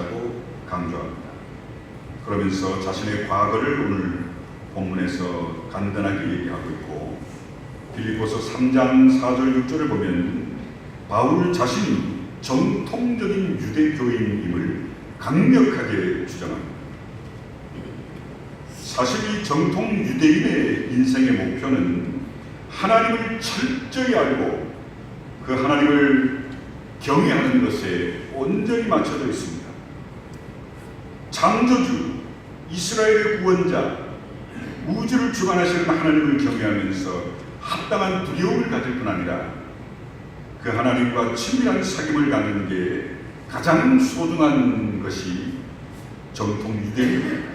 것이라고 강조합니다. 그러면서 자신의 과거를 오늘 본문에서 간단하게 얘기하고 있고 빌립보서 3장 4절 6절을 보면 바울 자신이 정통적인 유대교인임을 강력하게 주장합니다. 사실 이 정통 유대인의 인생의 목표는 하나님을 철저히 알고 그 하나님을 경외하는 것에 온전히 맞춰져 있습니다. 창조주, 이스라엘의 구원자, 우주를 주관하시는 하나님을 경외하면서 합당한 두려움을 가질 뿐 아니라 그 하나님과 친밀한 사귐을 갖는 게 가장 소중한 것이 정통 유대인입니다.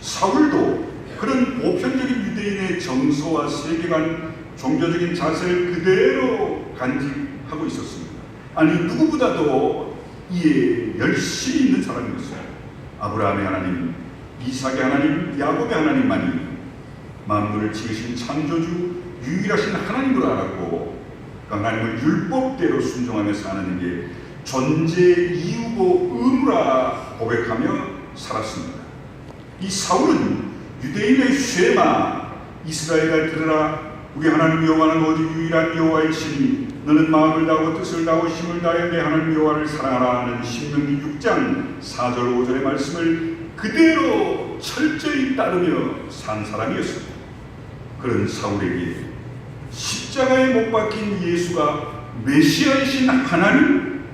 사울도 그런 보편적인 유대인의 정서와 세계관, 종교적인 자세를 그대로 간직하고 있었습니다. 아니 누구보다도 이에 열심히 있는 사람이었어요. 아브라함의 하나님, 이삭의 하나님, 야곱의 하나님만이 만물을 지으신 창조주 유일하신 하나님으로 알았고 그 하나님을 율법대로 순종하며 사는 게 존재 이유고 의무라 고백하며 살았습니다. 이 사울은 유대인의 쉐마 이스라엘아 들으라 우리 하나님 여호와는 오직 유일한 여호와이시니 너는 마음을 다하고 뜻을 다하고 힘을 다하여 내 하나님 여호와를 사랑하라 하는 신명기 6장 4절 5절의 말씀을 그대로 철저히 따르며 산 사람이었습니다. 그런 사울에게 십자가에 못 박힌 예수가 메시아이신 하나님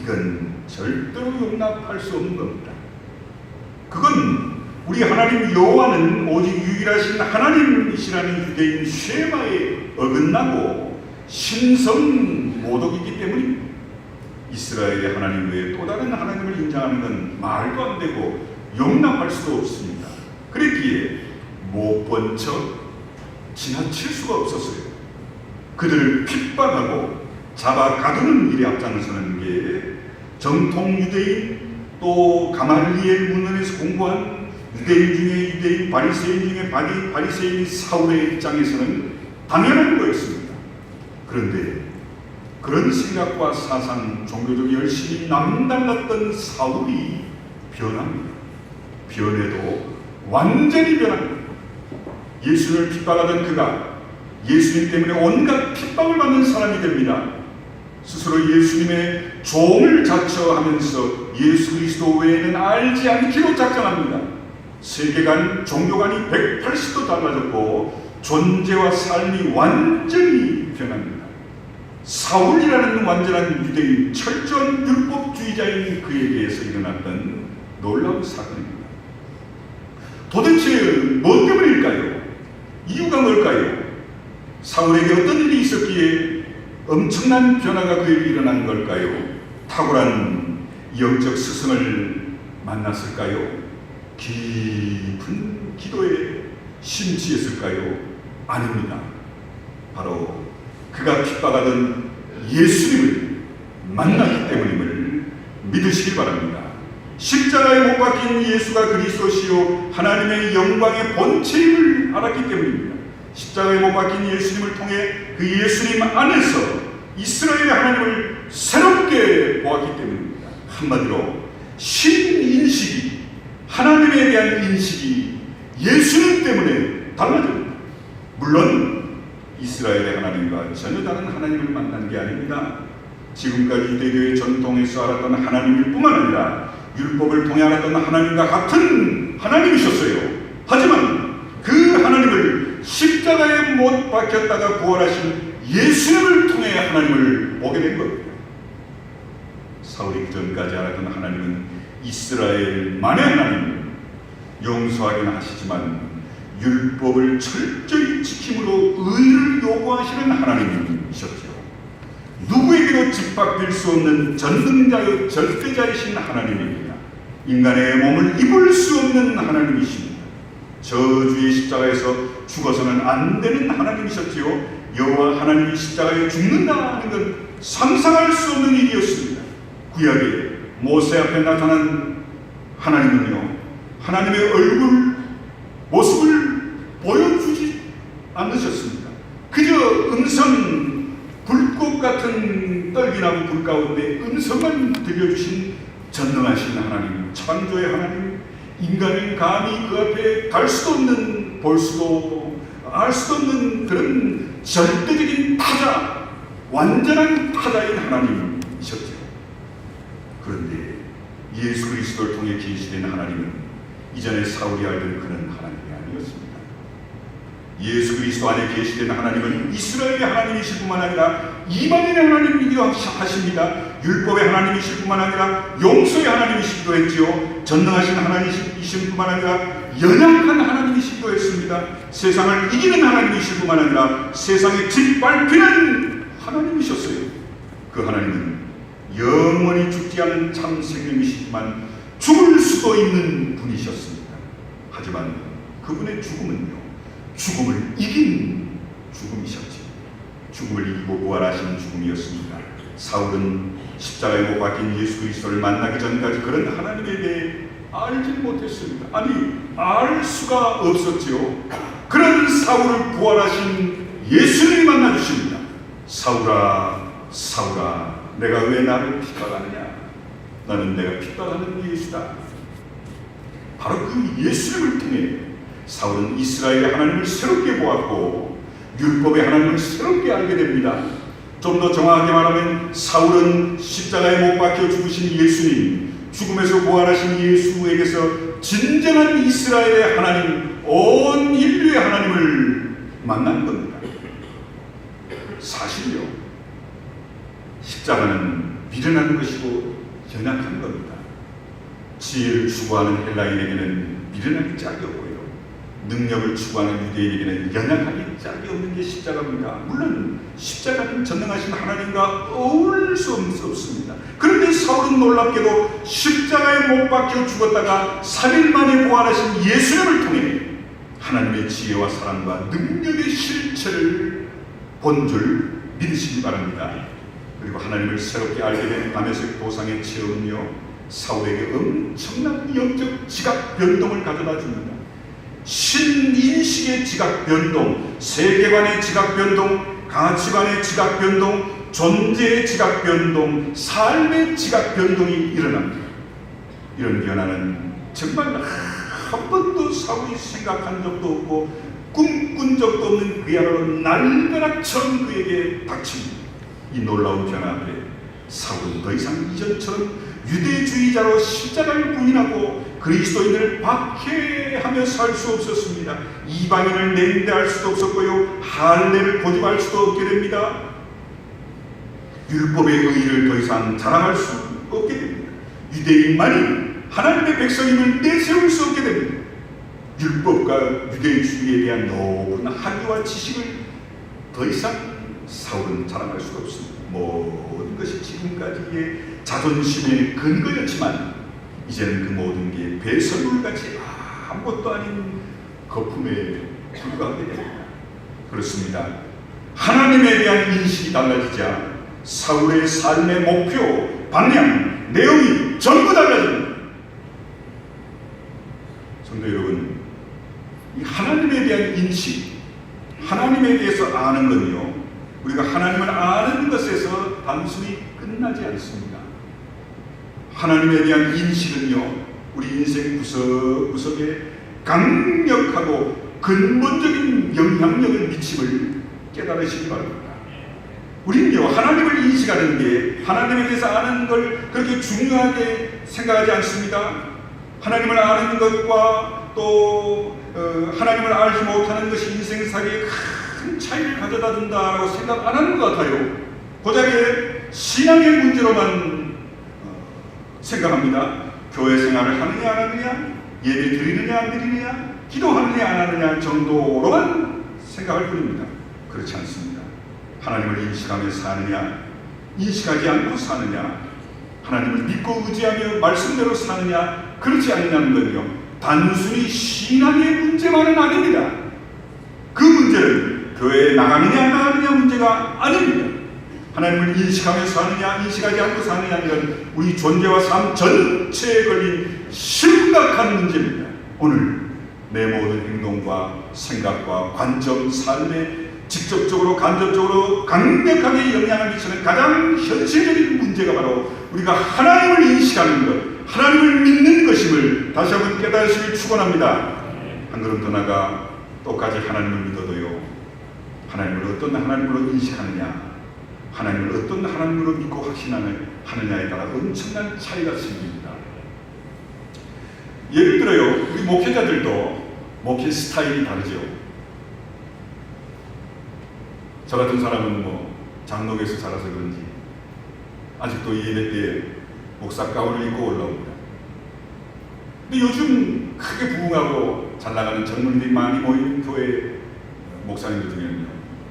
이건 절대로 용납할 수 없는 겁니다. 그건 우리 하나님 여호와는 오직 유일하신 하나님이시라는 유대인 쉐마에 어긋나고 신성 모독이기 때문입니다. 이스라엘의 하나님 외에 또 다른 하나님을 인정하는 건 말도 안 되고 용납할 수도 없습니다. 그랬기에 못 본 척 지나칠 수가 없었어요. 그들을 핍박하고 잡아 가두는 일에 앞장서는 게 정통 유대인 또 가말리엘 문헌에서 공부한 유대인 중에 유대인 바리새인 중에 바리, 바리새인 사울의 입장에서는 당연한 거였습니다. 그런데 그런 생각과 사상, 종교적 열심이 남달랐던 사울이 변합니다. 변해도 완전히 변합니다. 예수를 핍박하던 그가 예수님 때문에 온갖 핍박을 받는 사람이 됩니다. 스스로 예수님의 종을 자처하면서 예수 그리스도 외에는 알지 않기로 작정합니다. 세계관, 종교관이 180도 달라졌고 존재와 삶이 완전히 변합니다. 사울이라는 완전한 유대인, 철저한 율법주의자인 그에게서 일어났던 놀라운 사건입니다. 도대체 뭐 때문일까요? 이유가 뭘까요? 사울에게 어떤 일이 있었기에 엄청난 변화가 그에게 일어난 걸까요? 탁월한 영적 스승을 만났을까요? 깊은 기도에 심취했을까요? 아닙니다. 바로 그가 핍박하던 예수님을 만났기 때문임을 믿으시기 바랍니다. 십자가에 못 박힌 예수가 그리스도시요 하나님의 영광의 본체임을 알았기 때문입니다. 십자가에 못 박힌 예수님을 통해 그 예수님 안에서 이스라엘의 하나님을 새롭게 보았기 때문입니다. 한마디로 신인식이 하나님에 대한 인식이 예수님 때문에 달라집니다. 물론 이스라엘의 하나님과 전혀 다른 하나님을 만난 게 아닙니다. 지금까지 유대교의 전통에서 알았던 하나님일 뿐만 아니라 율법을 통해 알았던 하나님과 같은 하나님이셨어요. 하지만 그 하나님을 십자가에 못 박혔다가 부활하신 예수님을 통해 하나님을 보게 된 겁니다. 사울이 그전까지 알았던 하나님은 이스라엘만의 하나님, 용서하기는 하시지만 율법을 철저히 지킴으로 의를 요구하시는 하나님이셨죠. 누구에게도 집합될 수 없는 전능자의 절대자이신 하나님입니다. 인간의 몸을 입을 수 없는 하나님이십니다. 저주의 십자가에서 죽어서는 안 되는 하나님이셨지요. 여호와 하나님이 십자가에 죽는다는 건 상상할 수 없는 일이었습니다. 구약에 모세 앞에 나타난 하나님은요, 하나님의 얼굴 모습을 보여주지 않으셨습니다. 그저 음성 불꽃 같은 떨기나무 불 가운데 음성만 들려주신 전능하신 하나님, 창조의 하나님, 인간이 감히 그 앞에 갈 수도 없는, 볼 수도 알 수도 없는 그런 절대적인 타자, 완전한 타자인 하나님이셨죠. 그런데 예수 그리스도를 통해 계시된 하나님은 이전에 사울이 알던 그런 하나님이 아니었습니다. 예수 그리스도 안에 계시된 하나님은 이스라엘의 하나님이실 뿐만 아니라 이방인의 하나님이기도 하십니다. 율법의 하나님이실 뿐만 아니라 용서의 하나님이시기도 했지요. 전능하신 하나님이실 뿐만 아니라 연약한 하나님이시기도 했습니다. 세상을 이기는 하나님이실 뿐만 아니라 세상에 짓밟히는 하나님이셨어요. 그 하나님은 영원히 죽지 않은 참 생명이시지만 죽을 수도 있는 분이셨습니다. 하지만 그분의 죽음은요, 죽음을 이긴 죽음이셨죠. 죽음을 이기고 부활하신 죽음이었습니다. 사울은 십자가에 못 박힌 예수 그리스도를 만나기 전까지 그런 하나님에 대해 알지 못했습니다. 아니, 알 수가 없었지요. 그런 사울을 부활하신 예수님이 만나 주십니다. 사울아, 사울아, 내가 왜 나를 핍박하느냐? 나는 내가 핍박하는 예수다. 바로 그 예수님을 통해 사울은 이스라엘의 하나님을 새롭게 보았고 율법의 하나님을 새롭게 알게 됩니다. 좀 더 정확하게 말하면 사울은 십자가에 못 박혀 죽으신 예수님, 죽음에서 부활하신 예수에게서 진정한 이스라엘의 하나님, 온 인류의 하나님을 만난 겁니다. 사실요, 십자가는 미련한 것이고 연약한 겁니다. 지혜를 추구하는 헬라인에게는 미련한 짝이 없고요. 능력을 추구하는 유대인에게는 연약하기 짝이 없는 게 십자가입니다. 물론 십자가는 전능하신 하나님과 어울릴 수 없습니다. 그런데 사울은 놀랍게도 십자가에 못 박혀 죽었다가 3일 만에 부활하신 예수님을 통해 하나님의 지혜와 사랑과 능력의 실체를 본 줄 믿으시기 바랍니다. 그리고 하나님을 새롭게 알게 된 밤에색 도상의 체험은요 사울에게 엄청난 영적 지각 변동을 가져다 줍니다. 신인식의 지각 변동, 세계관의 지각 변동, 가치관의 지각 변동, 존재의 지각 변동, 삶의 지각 변동이 일어납니다. 이런 변화는 정말 한 번도 사울이 생각한 적도 없고 꿈꾼 적도 없는 그야말로 날벼락처럼 그에게 닥칩니다. 이 놀라운 변화 앞에 사울은 더 이상 이전처럼 유대주의자로 십자가를 부인하고 그리스도인을 박해하며 살 수 없었습니다. 이방인을 냉대할 수도 없었고요. 할례를 고집할 수도 없게 됩니다. 율법의 의의를 더 이상 자랑할 수 없게 됩니다. 유대인만이 하나님의 백성임을 내세울 수 없게 됩니다. 율법과 유대주의에 대한 높은 학위와 지식을 더 이상 사울은 자랑할 수가 없습니다. 모든 것이 지금까지의 자존심의 근거였지만 이제는 그 모든 게 배설물같이 아무것도 아닌 거품에 불과하게 됩니다. 그렇습니다. 하나님에 대한 인식이 달라지자 사울의 삶의 목표, 방향, 내용이 전부 달라집니다. 성도 여러분, 이 하나님에 대한 인식, 하나님에 대해서 아는 건요, 우리가 하나님을 아는 것에서 단순히 끝나지 않습니다. 하나님에 대한 인식은요, 우리 인생 구석구석에 강력하고 근본적인 영향력을 미침을 깨달으시기 바랍니다. 우리는요, 하나님을 인식하는 게 하나님에 대해서 아는 걸 그렇게 중요하게 생각하지 않습니다. 하나님을 아는 것과 또 어, 하나님을 알지 못하는 것이 인생살이에 큰 차이를 가져다 준다라고 생각 안 하는 것 같아요. 고작에 신앙의 문제로만 어, 생각합니다. 교회 생활을 하느냐 안 하느냐, 예배 드리느냐 안 드리느냐, 기도하느냐 안 하느냐 정도로만 생각할 뿐입니다. 그렇지 않습니다. 하나님을 인식하며 사느냐, 인식하지 않고 사느냐, 하나님을 믿고 의지하며 말씀대로 사느냐, 그렇지 않느냐는 건요. 단순히 신앙의 문제만은 아닙니다. 그 문제는 교회에 나가느냐 안 나가느냐 문제가 아닙니다. 하나님을 인식하며 사느냐 인식하지 않고 사느냐는 건 우리 존재와 삶 전체에 걸린 심각한 문제입니다. 오늘 내 모든 행동과 생각과 관점, 삶에 직접적으로 간접적으로 강력하게 영향을 미치는 가장 현실적인 문제가 바로 우리가 하나님을 인식하는 것, 하나님을 믿는 것임을 다시 한번 깨달으시길 축원합니다. 한 걸음 더 나가 똑같이 하나님을 믿어도요. 하나님을 어떤 하나님으로 인식하느냐, 하나님을 어떤 하나님으로 믿고 확신하느냐에 따라 엄청난 차이가 생깁니다. 예를 들어요, 우리 목회자들도 목회 스타일이 다르죠. 저 같은 사람은 뭐 장로교에서 자라서 그런지 아직도 예배 때 목사 가운을 입고 올라옵니다. 근데 요즘 크게 부흥하고 잘 나가는 젊은이들이 많이 모인 교회 목사님들 중에는요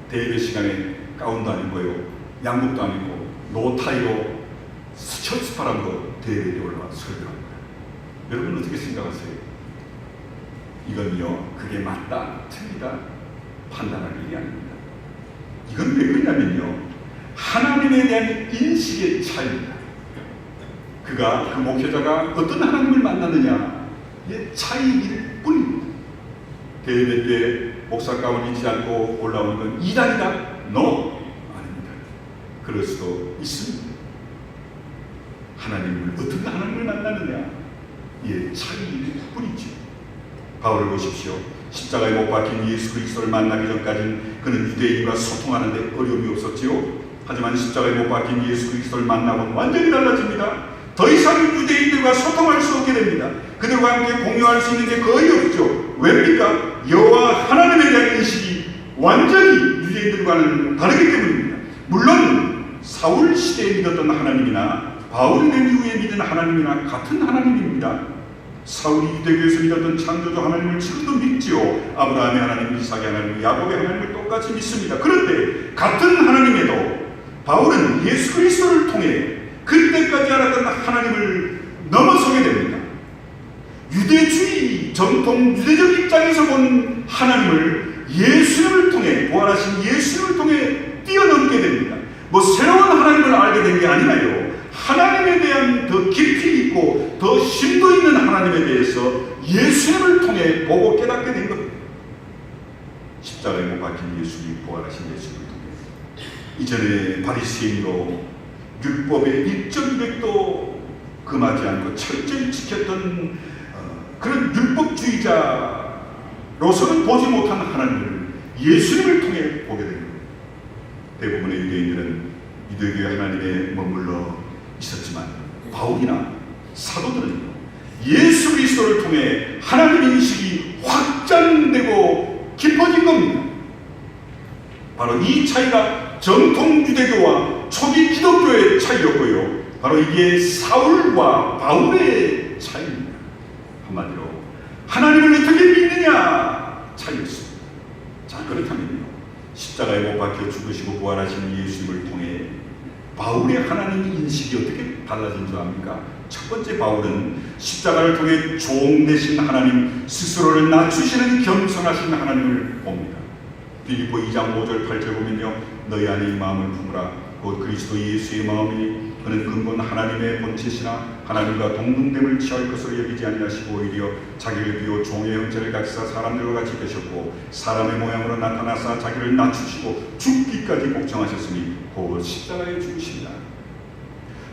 대예배 시간에 가운도 안 입고요 양복도 안 입고 노타이로 셔츠파람으로 대예배에 올라와서 설교합니다. 여러분 어떻게 생각하세요? 이건요 그게 맞다 틀리다 판단할 일이 아닙니다. 이건 왜 그러냐면요 하나님에 대한 인식의 차이입니다. 그가 그 목회자가 어떤 하나님을 만나느냐의 차이일 뿐입니다. 대회배 때 목사 가운 입지 않고 올라오는 건 이단이다? No! 그럴 수도 있습니다. 하나님을 어떤 하나님을 만나느냐의 차이일 뿐이죠. 바울을 보십시오. 십자가에 못 박힌 예수 그리스도를 만나기 전까지는 그는 유대인과 소통하는데 어려움이 없었지요. 하지만 십자가에 못 박힌 예수 그리스도를 만나면 완전히 달라집니다. 더 이상 유대인들과 소통할 수 없게 됩니다. 그들과 함께 공유할 수 있는 게 거의 없죠. 왜입니까? 여호와 하나님에 대한 인식이 완전히 유대인들과는 다르기 때문입니다. 물론 사울 시대에 믿었던 하나님이나 바울이 된 이후에 믿은 하나님이나 같은 하나님입니다. 사울이 유대교에서 믿었던 창조주 하나님을 지금도 믿지요. 아브라함의 하나님, 이삭의 하나님, 야곱의 하나님을 똑같이 믿습니다. 그런데 같은 하나님에도 바울은 예수 그리스도를 통해 그때까지 알았던 하나님을 넘어서게 됩니다. 유대주의 전통 유대적 입장에서 본 하나님을 예수님을 통해 부활하신 예수님을 통해 뛰어넘게 됩니다. 뭐 새로운 하나님을 알게 된 게 아니라요. 하나님에 대한 더 깊이 있고 더 심도 있는 하나님에 대해서 예수님을 통해 보고 깨닫게 된 겁니다. 십자가에 못 박힌 예수님 부활하신 예수님을 통해 이전에 바리새인으로 율법의 1.200도 금하지 않고 철저히 지켰던 어, 그런 율법주의자로서는 보지 못한 하나님을 예수님을 통해 보게 됩니다. 대부분의 유대인들은 유대교의 하나님에 머물러 있었지만 바울이나 사도들은 예수 그리스도를 통해 하나님 인식이 확장되고 깊어진 겁니다. 바로 이 차이가 정통 유대교와 초기 기독교의 차이였고요. 바로 이게 사울과 바울의 차이입니다. 한마디로 하나님을 어떻게 믿느냐 차이였습니다. 자 그렇다면요. 십자가에 못 박혀 죽으시고 부활하신 예수님을 통해 바울의 하나님 인식이 어떻게 달라진 줄 압니까? 첫 번째 바울은 십자가를 통해 종 되신 하나님 스스로를 낮추시는 겸손하신 하나님을 봅니다. 빌립보 2장 5절 8절 보면요. 너희 안에 이 마음을 품으라. 곧 그리스도 예수의 마음이니 그는 근본 하나님의 본체시나 하나님과 동등됨을 취할 것으로 여기지 아니하시고 오히려 자기를 비워 종의 형체를 가지사 사람들과 같이 되셨고 사람의 모양으로 나타나사 자기를 낮추시고 죽기까지 복종하셨으니 곧 십자가에 죽으십니다.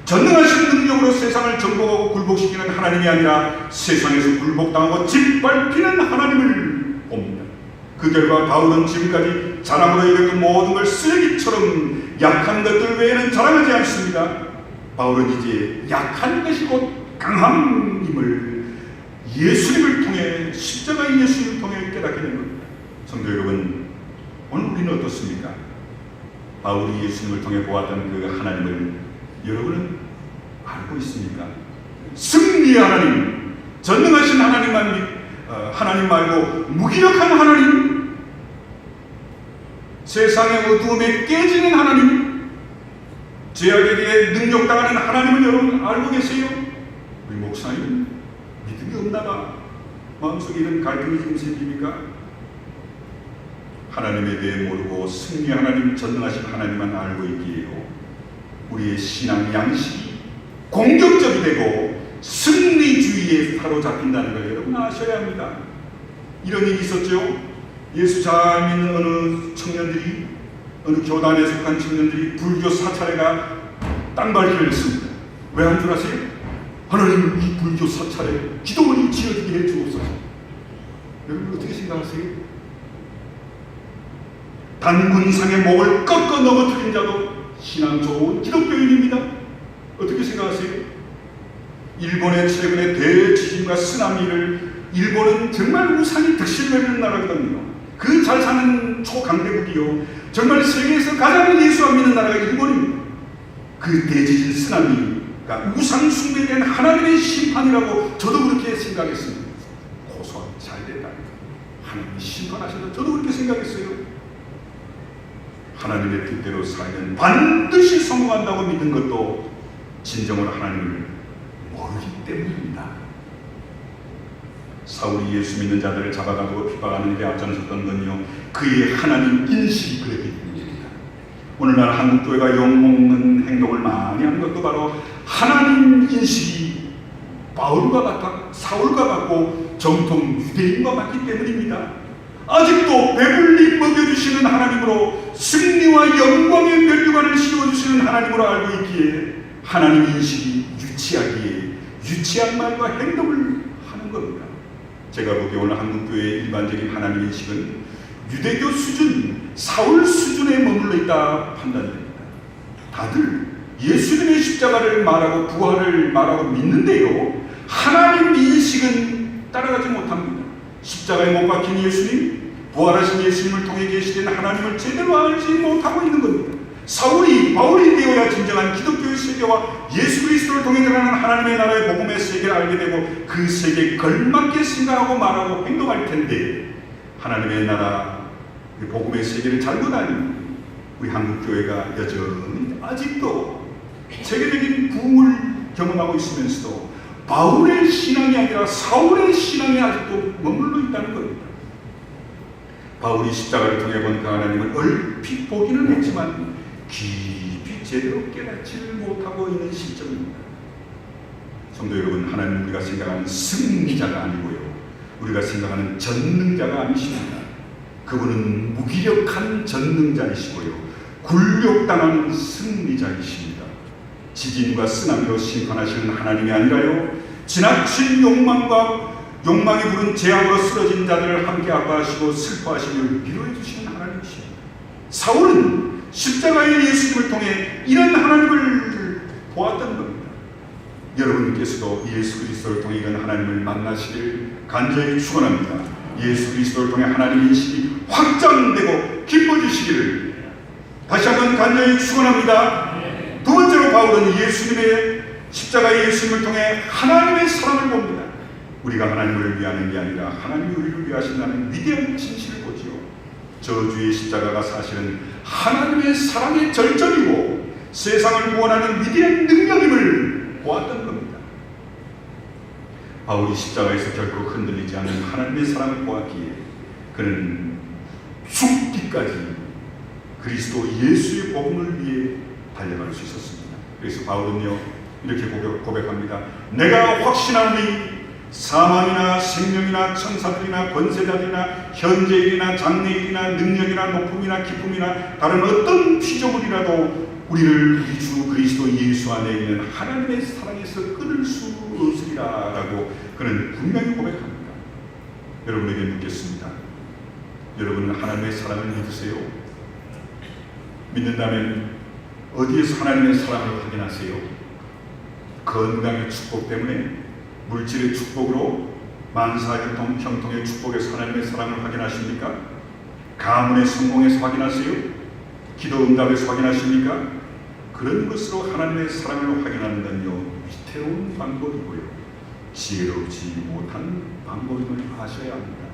전능하신 능력으로 세상을 정복하고 굴복시키는 하나님이 아니라 세상에서 굴복당하고 짓밟히는 하나님을 봅니다. 그 결과 바울은 지금까지 자랑으로 여겼던 모든 걸 쓰레기처럼 약한 것들 외에는 자랑하지 않습니다. 바울은 이제 약한 것이 곧 강함임을 예수님을 통해 십자가의 예수님을 통해 깨닫게 된 겁니다. 성도 여러분, 오늘 우리는 어떻습니까? 바울이 예수님을 통해 보았던 그 하나님을 여러분은 알고 있습니까? 승리의 하나님, 전능하신 하나님만 믿, 어, 하나님 말고 무기력한 하나님, 세상의 어두움에 깨지는 하나님, 죄악에 대해 능력당하는 하나님을 여러분 알고 계세요? 우리 목사님 믿음이 없나봐. 마음속에 이런 갈등이 좀 생깁니까? 하나님에 대해 모르고 승리 하나님 전능하신 하나님만 알고 있기에요. 우리의 신앙 양식이 공격적이 되고 승리주의에 사로잡힌다는 걸 여러분 아셔야 합니다. 이런 일이 있었죠. 예수 잘 믿는 어느 청년들이 어느 교단에 속한 청년들이 불교 사찰에가 땅밟기를 했습니다. 왜 한 줄 아세요? 하나님 이 불교 사찰에 기도원이 지어지게 해 주옵소서. 여러분 어떻게 생각하세요? 단군상의 목을 꺾어 넘어뜨린 자도 신앙 좋은 기독교인입니다. 어떻게 생각하세요? 일본의 최근의 대지진과 쓰나미를 일본은 정말 우상이 득실되는 나라거든요. 그 잘 사는 초강대국이요. 정말 세계에서 가장 예수 안 믿는 나라가 일본입니다. 그 대지진 쓰나미가 우상 대한 하나님의 심판이라고 저도 그렇게 생각했습니다. 고소한 잘 됐다. 하나님이 심판하셔서 저도 그렇게 생각했어요. 하나님의 뜻대로 살면 반드시 성공한다고 믿는 것도 진정으로 하나님을 모르기 때문입니다. 사울이 예수 믿는 자들을 잡아가고 핍박하는 일에 앞장섰던 건요 그의 하나님 인식이 그랬기 때문입니다. 오늘날 한국 교회가 욕먹는 행동을 많이 하는 것도 바로 하나님 인식이 바울과 같아 사울과 같고 정통 유대인과 같기 때문입니다. 아직도 배불리 먹여주시는 하나님으로 승리와 영광의 면류관을 씌워주시는 하나님으로 알고 있기에 하나님 인식이 유치하기에 유치한 말과 행동을 하는 겁니다. 제가 보기에 오늘 한국교회의 일반적인 하나님 인식은 유대교 수준, 사울 수준에 머물러 있다 판단됩니다. 다들 예수님의 십자가를 말하고 부활을 말하고 믿는데요. 하나님 인식은 따라가지 못합니다. 십자가에 못 박힌 예수님, 부활하신 예수님을 통해 계시된 하나님을 제대로 알지 못하고 있는 겁니다. 사울이 바울이 되어야 진정한 기독교의 세계와 예수 그리스도를 통해 드러나는 하나님의 나라의 복음의 세계를 알게 되고 그 세계에 걸맞게 생각하고 말하고 행동할 텐데 하나님의 나라 그 복음의 세계를 잘못 알는 우리 한국 교회가 여전히 아직도 세계적인 부흥을 경험하고 있으면서도 바울의 신앙이 아니라 사울의 신앙이 아직도 머물러 있다는 겁니다. 바울이 십자가를 통해 본 그 하나님을 얼핏 보기는 했지만 깊이 제대로 깨닫지를 못하고 있는 시점입니다. 성도 여러분, 하나님 우리가 생각하는 승리자가 아니고요. 우리가 생각하는 전능자가 아니십니다. 그분은 무기력한 전능자이시고요. 굴욕당한 승리자이십니다. 지진과 쓰나미로 심판하시는 하나님이 아니라요. 지나친 욕망과 욕망이 부른 재앙으로 쓰러진 자들을 함께 아파하시고 슬퍼하시며 위로해 주시는 하나님이십니다. 사울은 십자가의 예수님을 통해 이런 하나님을 보았던 겁니다. 여러분께서도 예수 그리스도를 통해 이런 하나님을 만나시길 간절히 축원합니다. 예수 그리스도를 통해 하나님 인식이 확장되고 기뻐지시기를 다시 한번 간절히 축원합니다. 두 번째로 바울은 예수님의 십자가의 예수님을 통해 하나님의 사랑을 봅니다. 우리가 하나님을 위하는 게 아니라 하나님이 우리를 위하신다는 위대한 진실을 보지요. 저주의 십자가가 사실은 하나님의 사랑의 절정이고 세상을 구원하는 위대한 능력임을 보았던 겁니다. 바울이 십자가에서 결코 흔들리지 않는 하나님의 사랑을 보았기에 그는 죽기까지 그리스도 예수의 복음을 위해 달려갈 수 있었습니다. 그래서 바울은요 이렇게 고백 합니다. 내가 확신하니 사망이나 생명이나 천사들이나 권세자들이나 현재일이나 장래일이나 능력이나 높음이나 기쁨이나 다른 어떤 피조물이라도 우리를 우리 주 그리스도 예수 안에 있는 하나님의 사랑에서 끊을 수 없으리라라고 그는 분명히 고백합니다. 여러분에게 묻겠습니다. 여러분은 하나님의 사랑을 믿으세요? 믿는다면 어디에서 하나님의 사랑을 확인하세요? 건강의 축복 때문에 물질의 축복으로 만사형통 형통의 축복에서 하나님의 사랑을 확인하십니까? 가문의 성공에서 확인하세요? 기도 응답에서 확인하십니까? 그런 것으로 하나님의 사랑을 확인하는 건요 위태로운 방법이고요 지혜롭지 못한 방법임을 아셔야 합니다.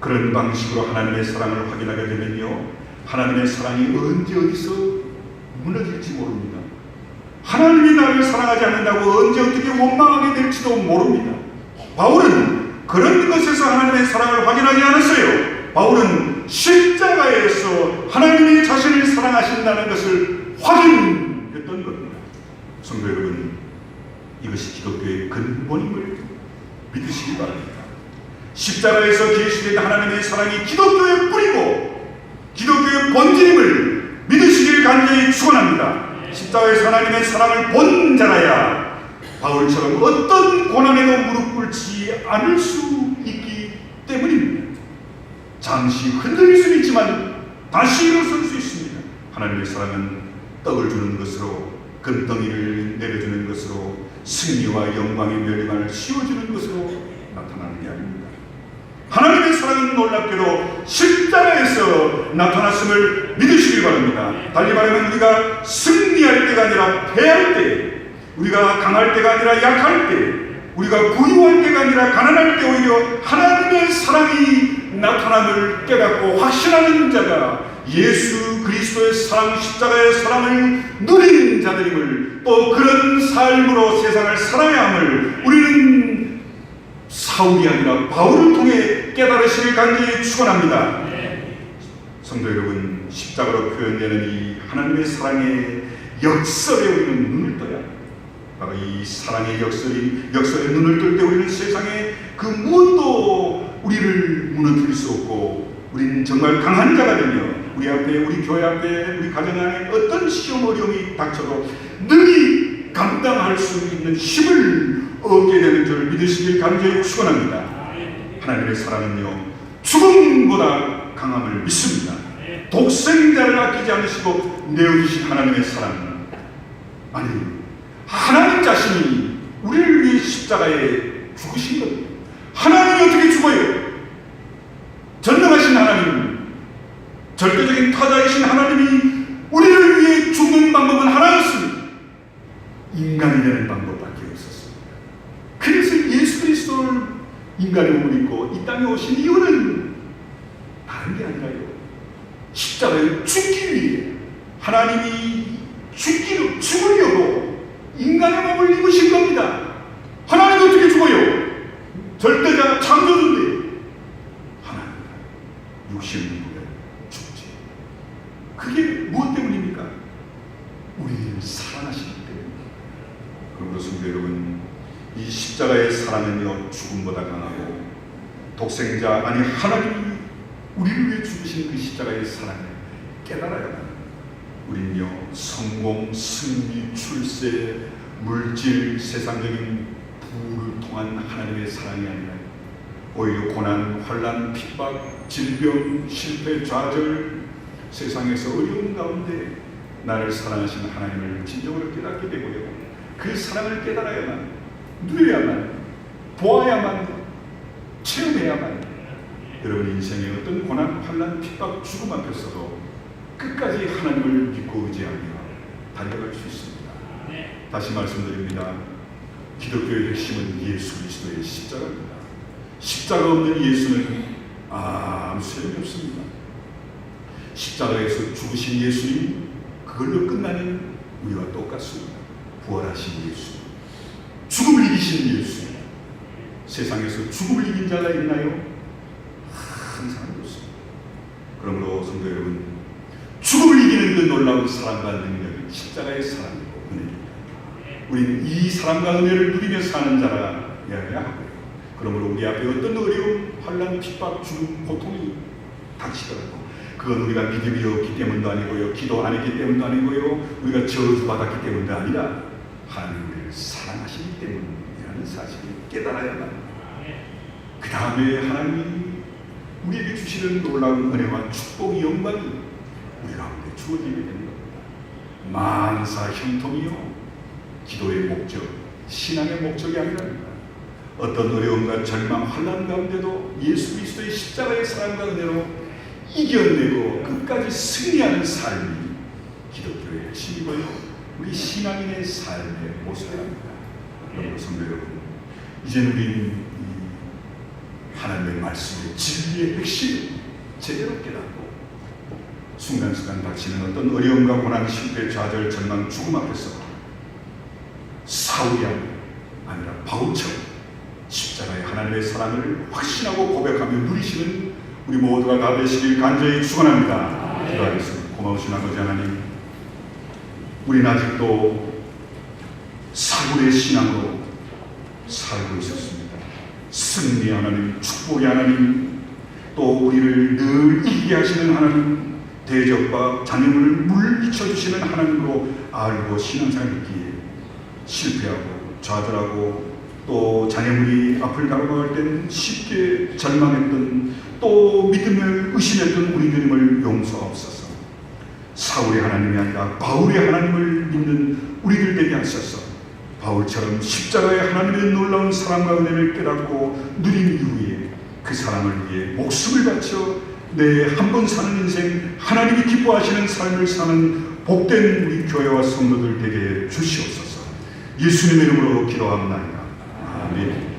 그런 방식으로 하나님의 사랑을 확인하게 되면요 하나님의 사랑이 언제 어디서 무너질지 모릅니다. 하나님이 나를 사랑하지 않는다고 언제 어떻게 원망하게 될지도 모릅니다. 바울은 그런 것에서 하나님의 사랑을 확인하지 않았어요. 바울은 십자가에서 하나님이 자신을 사랑하신다는 것을 확인했던 겁니다. 성도 여러분, 이것이 기독교의 근본임을 믿으시기 바랍니다. 십자가에서 계시된 하나님의 사랑이 기독교의 뿌리고 기독교의 본질임을 믿으시길 간절히 축원합니다. 십자가에서 하나님의 사랑을 본 자라야 바울처럼 어떤 고난에도 무릎 꿇지 않을 수 있기 때문입니다. 잠시 흔들릴 수 있지만 다시 일어설 수 있습니다. 하나님의 사랑은 떡을 주는 것으로 금덩이를 내려주는 것으로 승리와 영광의 멸망을 씌워주는 것으로 나타나는 게 아닙니다. 하나님의 사랑은 놀랍게도 십자가에서 나타났음을 믿으시기 바랍니다. 달리 말하면 우리가 승리할 때가 아니라 패할 때, 우리가 강할 때가 아니라 약할 때, 우리가 부유할 때가 아니라 가난할 때 오히려 하나님의 사랑이 나타남을 깨닫고 확신하는 자가 예수 그리스도의 사랑, 십자가의 사랑을 누린 자들임을 또 그런 삶으로 세상을 사랑해야 함을 우리는 사울이 아니라 바울을 통해 깨달으시길 간절히 축원합니다. 성도 여러분, 십자가로 표현되는 이 하나님의 사랑의 역설에 우리는 눈을 떠야. 바로 이 사랑의 역설이 역설에 눈을 뜰 때 우리는 세상에 그 무엇도 우리를 무너뜨릴 수 없고 우리는 정말 강한 자가 되며 우리 앞에 우리 교회 앞에 우리 가정 안에 어떤 시험 어려움이 닥쳐도 능히 감당할 수 있는 힘을 얻게 되는 줄 믿으시길 간절히 축원합니다. 하나님의 사랑은요 죽음보다 강함을 믿습니다. 독생자를 아끼지 않으시고 내어주신 하나님의 사랑 아니 하나님 자신이 우리를 위해 십자가에 죽으신 겁니다. 하나님이 어떻게 죽어요? 전능하신 하나님, 절대적인 타자이신 하나님이 우리를 위해 죽는 방법은 하나였습니다. 인간이 되는 방법밖에 없었습니다. 그래서 예수 그리스도를 인간의 몸을 입고 이 땅에 오신 이유는 다른 게 아니라요. 십자가에 죽기 위해 하나님이 죽기로 죽으려고 인간의 몸을 입으신 겁니다. 하나님 어떻게 죽어요? 절대자 창조주인데 하나님 육신을 입으면 죽지. 그게 무엇 때문입니까? 우리를 사랑하시기 때문입니다. 그러므로 성도 여러분, 이 십자가의 사랑은요 죽음보다 강하고 독생자 아니 하나님이 우리를 위해 죽으신 그 십자가의 사랑을 깨달아야 우리는요 성공, 승리, 출세, 물질, 세상적인 부를 통한 하나님의 사랑이 아니라 오히려 고난, 환란, 핍박, 질병, 실패, 좌절 세상에서 어려운 가운데 나를 사랑하시는 하나님을 진정으로 깨닫게 되고요. 그 사랑을 깨달아야만 누려야만 보아야만 체험해야만 여러분 인생의 어떤 고난, 환란, 핍박, 죽음 앞에서도 끝까지 하나님을 믿고 의지하며 달려갈 수 있습니다. 다시 말씀드립니다. 기독교의 핵심은 예수 그리스도의 십자가입니다. 십자가 없는 예수는 아무 소용이 없습니다. 십자가에서 죽으신 예수님 그걸로 끝나는 우리와 똑같습니다. 부활하신 예수, 죽음을 이기신 예수. 세상에서 죽음을 이긴 자가 있나요? 한 사람도 없습니다. 그러므로 성도 여러분, 죽음을 이기는 그 놀라운 사랑과 능력은 십자가의 사랑이고 은혜입니다. 우리는 이 사랑과 은혜를 누리며 사는 자라야 하고요. 그러므로 우리 앞에 어떤 어려움, 환란, 핍박, 죽음, 고통이 닥치더라도 그건 우리가 믿음이 없기 때문도 아니고요. 기도 안 했기 때문도 아니고요. 우리가 저주받았기 때문도 아니라 하나님 우리를 사랑하시기 때문이라는 사실을 깨달아야만 그 다음에 하나님이 우리에게 주시는 놀라운 은혜와 축복이 영광이 우리 가운데 주어지게 되는 겁니다. 만사 형통이요. 기도의 목적, 신앙의 목적이 아니랍니다. 어떤 어려움과 절망, 환란 가운데도 예수 그리스도의 십자가의 사랑과 은혜로 이겨내고 끝까지 승리하는 삶이 기독교의 핵심이고요. 우리 신앙인의 삶의 모습입니다. 여러분 성도 여러분, 이제 우리는 이 하나님의 말씀의 진리의 핵심을 제대로 깨닫고 순간순간 닥치는 어떤 어려움과 고난, 실패, 좌절, 절망, 죽음 앞에서 사울이 아니라 바울처럼 십자가의 하나님의 사랑을 확신하고 고백하며 누리시는 우리 모두가 다 되시길 간절히 축원합니다. 기도하겠습니다. 고마우신 아버지 하나님, 우리는 아직도 사고의 신앙으로 살고 있었습니다. 승리 하나님, 축복의 하나님, 또 우리를 늘 이기게 하시는 하나님, 대적과 장애물을 물리쳐 주시는 하나님으로 알고 신앙생활 있기에 실패하고 좌절하고 또 장애물이 앞을 다가갈 땐 쉽게 절망했던 또 믿음을 의심했던 우리들임을 용서하옵소서. 사울의 하나님이 아니라 바울의 하나님을 믿는 우리들 되게 하소서. 바울처럼 십자가의 하나님의 놀라운 사랑과 은혜를 깨닫고 누린 이후에 그 사랑을 위해 목숨을 바쳐 내 한 번 사는 인생 하나님이 기뻐하시는 삶을 사는 복된 우리 교회와 성도들 되게 주시옵소서. 예수님의 이름으로 기도합니다. 아멘.